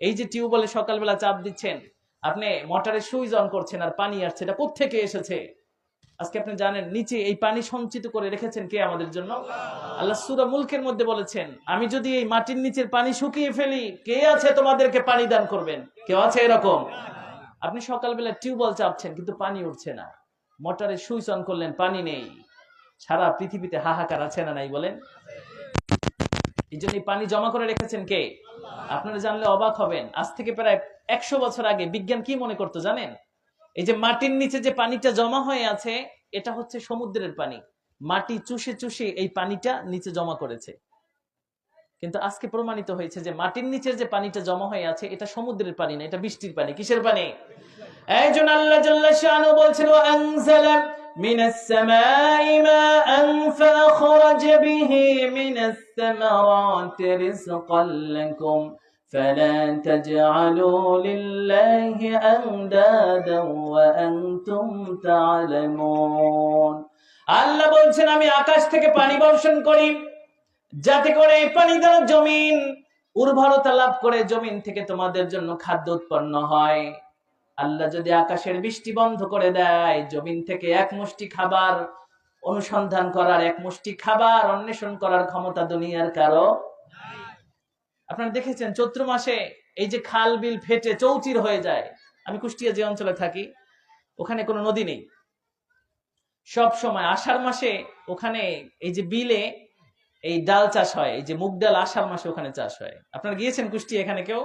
এই যে টিউবওয়েলে সকালবেলা চাপ দিচ্ছেন, আপনি মোটরের সুইচ অন করছেন আর পানি আসছে, এটা কোথেকে এসেছে? আজকে আপনি জানেন, নিচে এই পানি সঞ্চিত করে রেখেছেন কে আমাদের জন্য? আল্লাহ সুরা মুলকের মধ্যে বলেছেন, আমি যদি এই মাটির নিচের পানি শুকিয়ে ফেলি, কে আছে তোমাদেরকে পানি দান করবেন? কেউ আছে এরকম? আপনি সকালবেলা টিউবওয়েল চাপছেন, কিন্তু পানি উঠছে না। মোটরের সুইচ অন করলেন, পানি নেই। সারা পৃথিবীতে হাহাকার আছে না নাই বলেন? এই জন্য পানি জমা করে রেখেছেন কে? আপনারা জানলে অবাক হবেন। আজ থেকে প্রায় একশো বছর আগে বিজ্ঞান কি মনে করতো জানেন? এই যে মাটির নিচে যে পানিটা জমা হয়ে আছে, এটা হচ্ছে সমুদ্রের পানি। মাটি চুষে চুষে এই পানিটা নিচে জমা করেছে। কিন্তু আজকে প্রমাণিত হয়েছে যে মাটির নিচের যে পানিটা জমা হয়ে আছে, এটা সমুদ্রের পানি না, এটা বৃষ্টির পানি। কিসের পানি? একজন আল্লাহ জাল্লা শানু বলছেন ওয়া আনজালা মিনাস সামাই মাআন ফাখরাজ বিহি মিনাস সামারাতি রিজকান লাকুম فلا تجعلوا لله أندادا وأنتم تعلمون আল্লাহ বলছেন আমি আকাশ থেকে পানি বর্ষণ করি যাতে করে এই পানি দ্বারা জমিন উর্বরতা লাভ করে জমিন থেকে তোমাদের জন্য খাদ্য উৎপন্ন হয় আল্লাহ যদি আকাশের বৃষ্টি বন্ধ করে দেয়, জমিন থেকে এক মুষ্টি খাবার অনুসন্ধান করার, এক মুষ্টি খাবার অন্বেষণ করার ক্ষমতা দুনিয়ার কারও আপনারা দেখেছেন, চৈত্র মাসে এই যে খাল বিল ফেটে চৌচির হয়ে যায়। আমি কুষ্টিয়া যে অঞ্চলে থাকি, ওখানে কোনো নদী নেই। সব সময় আষাঢ় মাসে ওখানে এই যে বিলে এই ডাল চাষ হয়, এই যে মুগ ডাল আষাঢ় মাসে ওখানে চাষ হয়। আপনারা গিয়েছেন কুষ্টিয়া এখানে কেউ?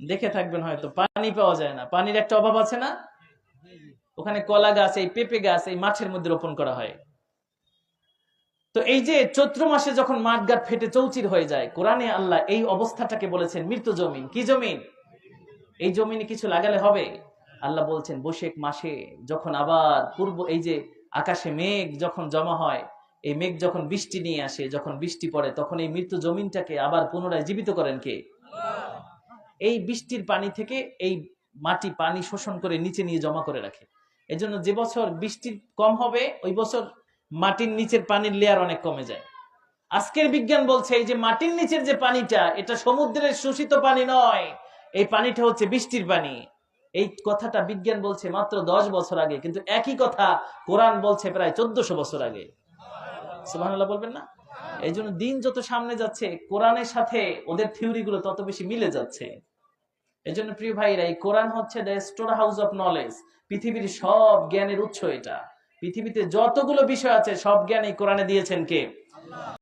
দেখে থাকবেন হয়তো, পানি পাওয়া যায় না। পানির একটা অভাব আছে না? ওখানে কলা গাছ, এই পেঁপে গাছ, এই মাঠের মধ্যে রোপণ করা হয়। তো এই যে চৈত্র মাসে যখন মাঠ গাট ফেটে চৌচির হয়ে যায়, কোরআনে আল্লাহ এই অবস্থাটাকে বলেছেন, মৃত জমিন। কি জমিন? এই জমিনে কিছু লাগালে হবে? আল্লাহ বলছেন, বৈশাখ মাসে যখন আবার পূর্ব, এই যে আকাশে মেঘ যখন জমা হয়, এই মেঘ যখন বৃষ্টি নিয়ে আসে, যখন বৃষ্টি পড়ে, তখন এই মৃত জমিনটাকে আবার পুনরায় জীবিত করেন কে? এই বৃষ্টির পানি থেকে এই মাটি পানি শোষণ করে নিচে নিয়ে জমা করে রাখে। এজন্য যে বছর বৃষ্টি কম হবে, ওই বছর মাটির নিচের পানির লেয়ার অনেক কমে যায়। আজকের বিজ্ঞান বলছে এই যে মাটির নিচের যে পানিটা, এটা সমুদ্রের শোষিত পানি নয়, এই পানিটা হচ্ছে বৃষ্টির পানি। এই কথাটা বিজ্ঞান বলছে মাত্র দশ বছর আগে, কিন্তু একই কথা কোরআন বলছে প্রায় চোদ্দশো বছর আগে। সুবহানাল্লাহ বলবেন না? এই জন্য দিন যত সামনে যাচ্ছে, কোরআনের সাথে ওদের থিওরি গুলো তত বেশি মিলে যাচ্ছে। এই জন্য প্রিয় ভাইরা এই কোরআন হচ্ছে the store house of knowledge পৃথিবীর সব জ্ঞানের উৎস এটা। পৃথিবীতে যতগুলো বিষয় আছে, সব জ্ঞান এই কোরআনে দিয়েছেন কে?